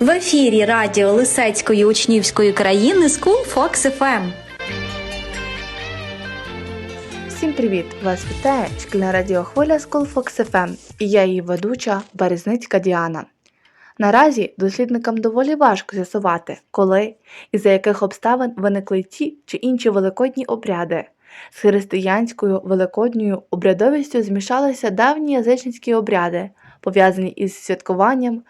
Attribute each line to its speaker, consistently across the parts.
Speaker 1: В ефірі радіо Лисецької учнівської країни School Fox FM.
Speaker 2: Всім привіт! Вас вітає шкільна радіохвиля School Fox FM і я її ведуча Березницька Діана. Наразі дослідникам доволі важко з'ясувати, коли і за яких обставин виникли ті чи інші великодні обряди. З християнською великодньою обрядовістю змішалися давні язичницькі обряди, пов'язані із святкуванням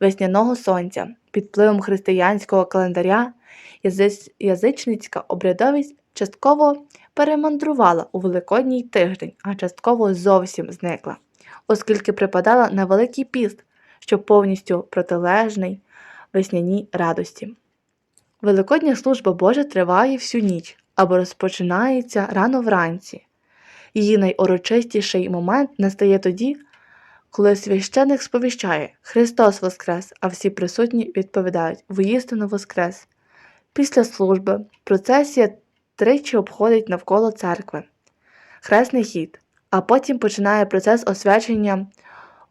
Speaker 2: весняного сонця. Під впливом християнського календаря язичницька обрядовість частково перемандрувала у Великодній тиждень, а частково зовсім зникла, оскільки припадала на Великий піст, що повністю протилежний весняній радості. Великодня служба Божа триває всю ніч або розпочинається рано вранці. Її найурочистіший момент настає тоді, коли священик сповіщає Христос Воскрес, а всі присутні відповідають Воістину Воскрес. Після служби процесія тричі обходить навколо церкви, хресний хід, а потім починає процес освячення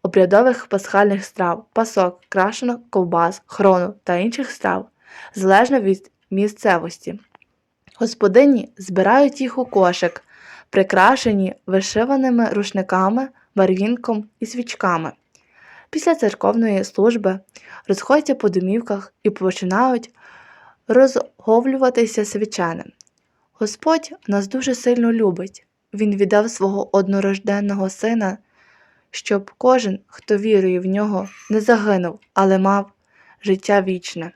Speaker 2: обрядових пасхальних страв, пасок, крашенок, ковбас, хрону та інших страв, залежно від місцевості. Господині збирають їх у кошик, прикрашені вишиваними рушниками, барвінком і свічками. Після церковної служби розходяться по домівках і починають розговлюватися свяченим. Господь нас дуже сильно любить. Він віддав свого однорожденного сина, щоб кожен, хто вірує в нього, не загинув, але мав життя вічне.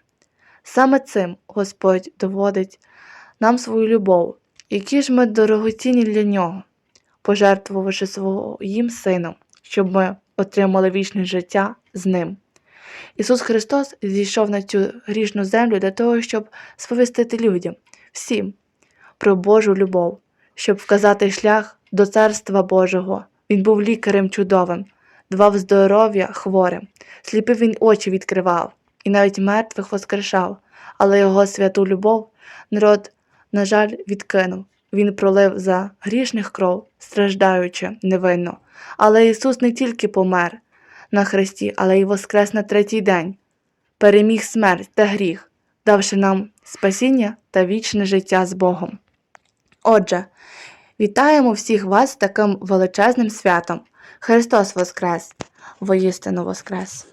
Speaker 2: Саме цим Господь доводить нам свою любов, які ж ми дорогоцінні для нього, пожертвувавши своїм сином, щоб ми отримали вічне життя з ним. Ісус Христос зійшов на цю грішну землю для того, щоб сповістити людям, всім, про Божу любов, щоб вказати шлях до Царства Божого. Він був лікарем чудовим, давав здоров'я хворим, сліпив він очі відкривав, і навіть мертвих воскрешав, але його святу любов народ, на жаль, відкинув. Він пролив за грішних кров, страждаючи невинно. Але Ісус не тільки помер на хресті, але й воскрес на третій день, переміг смерть та гріх, давши нам спасіння та вічне життя з Богом. Отже, вітаємо всіх вас таким величезним святом. Христос Воскрес! Воістину Воскрес!